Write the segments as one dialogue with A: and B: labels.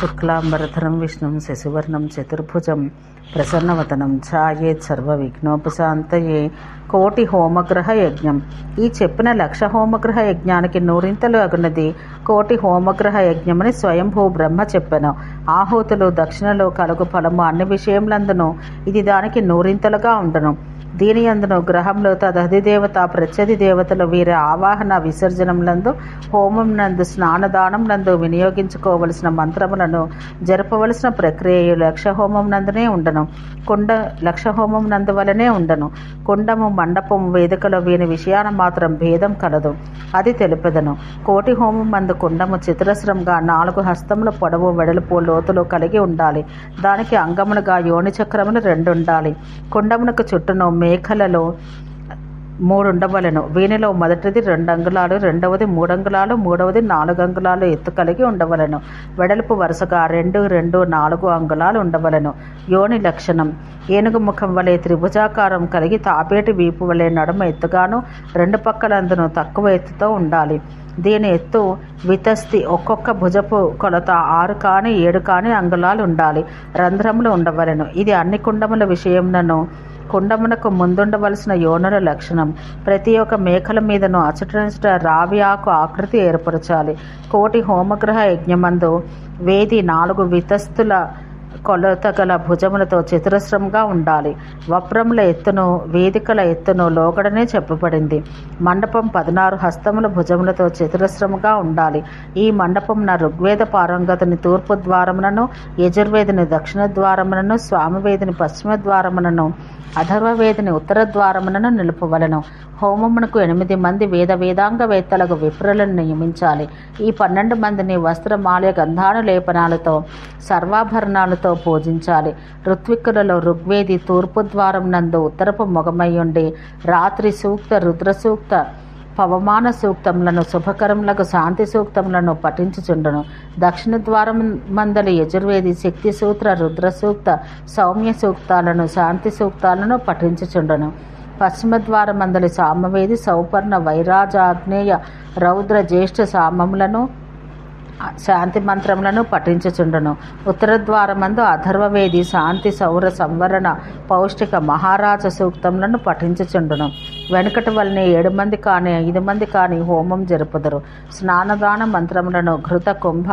A: శుక్లాంబరధరం విష్ణుం శశివర్ణం చతుర్భుజం ప్రసన్నవతనం ఛాయే సర్వ విఘ్నోపశాంతయే కోటి హోమగ్రహ యజ్ఞం ఈ చెప్పిన లక్ష హోమగ్రహ యజ్ఞానికి నూరింతలు అగునది కోటి హోమగ్రహ యజ్ఞమని స్వయంభూ బ్రహ్మ చెప్పెను. ఆహూతులు దక్షిణలో కలుగు ఫలము అన్ని విషయములందును. ఇది దానికి నూరింతలుగా ఉండను. దీని అందును గ్రహంలో తదధిదేవత ప్రత్యధి దేవతలు వీరి ఆవాహన విసర్జనములందు హోమం నందు స్నానదానం నందు వినియోగించుకోవలసిన మంత్రములను జరపవలసిన ప్రక్రియ లక్ష హోమం నందునే ఉండను. కుండ లక్ష హోమం నందు వలనే ఉండను. కుండము మండపము వేదికలో వీని విషయాన మాత్రం భేదం కలదు. అది తెలుపెదను. కోటి హోమం మందు కుండము చిత్రస్రంగా నాలుగు హస్తముల పొడవు వెడల్పు లోతులు కలిగి ఉండాలి. దానికి అంగములుగా యోని చక్రములు రెండు ఉండాలి కుండమునకు చుట్టూను మేఖలలో మూడు ఉండవలను వీనిలో మొదటిది రెండు అంగుళాలు రెండవది మూడు అంగుళాలు మూడవది నాలుగు అంగుళాలు ఎత్తు కలిగి ఉండవలను. వెడల్పు వరుసగా రెండు రెండు నాలుగు అంగుళాలు ఉండవలను. యోని లక్షణం. ఏనుగు ముఖం వలె త్రిభుజాకారం కలిగి తాపేటి వీపు వలె నడుమ ఎత్తుగాను రెండు పక్కలందును తక్కువ ఎత్తుతో ఉండాలి. దీని ఎత్తు వితస్తి ఒక్కొక్క భుజపు కొలత ఆరు కానీ ఏడు కానీ అంగుళాలు ఉండాలి. రంధ్రములు ఉండవలను. ఇది అన్ని కుండముల విషయంలో కుండమునకు ముందుండవలసిన యోనుల లక్షణం. ప్రతి ఒక్క మేకల మీదను అచటనచట రావి ఆకు ఆకృతి ఏర్పరచాలి. కోటి హోమగ్రహ యజ్ఞమందు వేది నాలుగు వితస్తుల కొలత గల భుజములతో చతురస్రంగా ఉండాలి. వప్రముల ఎత్తును వేదికల ఎత్తును లోగడనే చెప్పబడింది. మండపం పదనారు హస్తముల భుజములతో చతురస్రముగా ఉండాలి. ఈ మండపమున ఋగ్వేద పారంగతని తూర్పు ద్వారములను యజుర్వేదిని దక్షిణ ద్వారములను స్వామివేదిని పశ్చిమ ద్వారములను అధర్వవేదిని ఉత్తర ద్వారములను నిలుపవలను. హోమమునకు ఎనిమిది మంది వేద వేదాంగ వేత్తలకు విప్రులను నియమించాలి. ఈ పన్నెండు మందిని వస్త్రమాల్య గంధాను లేపనాలతో సర్వాభరణాలతో పూజించాలి ఋత్విక్కులలో ఋగ్వేది తూర్పు ద్వారం నందు ఉత్తరపు మొగమయ్యుండి రాత్రి సూక్త రుద్ర సూక్త పవమాన సూక్తములను శుభకరములకు శాంతి సూక్తములను పఠించుచుండును. దక్షిణ ద్వారం మందలి యజుర్వేది శక్తి సూత్ర రుద్ర సూక్త సౌమ్య సూక్తాలను శాంతి సూక్తాలను పఠించుచుండును. పశ్చిమ ద్వారం మందలి సామవేది సౌపర్ణ వైరాజాగ్నేయ రౌద్ర జ్యేష్ఠ సామములను శాంతి మంత్రములను పఠించుచుండను. ఉత్తర ద్వారమందు అధర్వవేది శాంతి సౌర సంవరణ పౌష్టిక మహారాజ సూక్తములను పఠించుచుండును. వెనుకటి వలనే ఏడు మంది కానీ ఐదు మంది కానీ హోమం జరుపుదరు. స్నానదాన మంత్రములను ఘృత కుంభ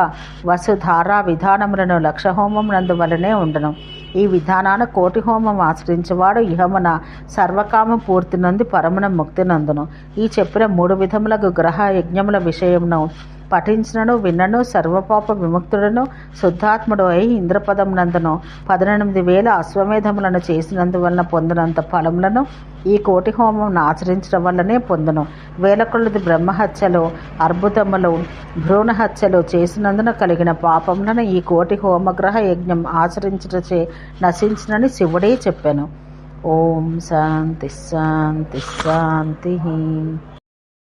A: వసుధారా విధానములను లక్ష హోమం నందు వలనే ఉండను. ఈ విధానాన కోటి హోమం ఆశ్రయించేవాడు ఇహమున సర్వకామ పూర్తి నుండి పరమున ముక్తి నందును. ఈ చెప్పిన మూడు విధములకు గ్రహ యజ్ఞముల విషయమును పఠించినను విన్నను సర్వపాప విముక్తుడను శుద్ధాత్ముడు అయి ఇంద్రపదం నందును. పద్దెనిమిది వేల అశ్వమేధములను చేసినందువలన పొందినంత ఫలములను ఈ కోటి హోమం ఆచరించడం వల్లనే పొందును. వేల కొలది బ్రహ్మహత్యలు అర్బుదములు భ్రూణహత్యలు చేసినందున కలిగిన పాపములను ఈ కోటి హోమగ్రహ యజ్ఞం ఆచరించటచే నశించినని శివుడే చెప్పాను. ఓం శాంతి శాంతి శాంతి.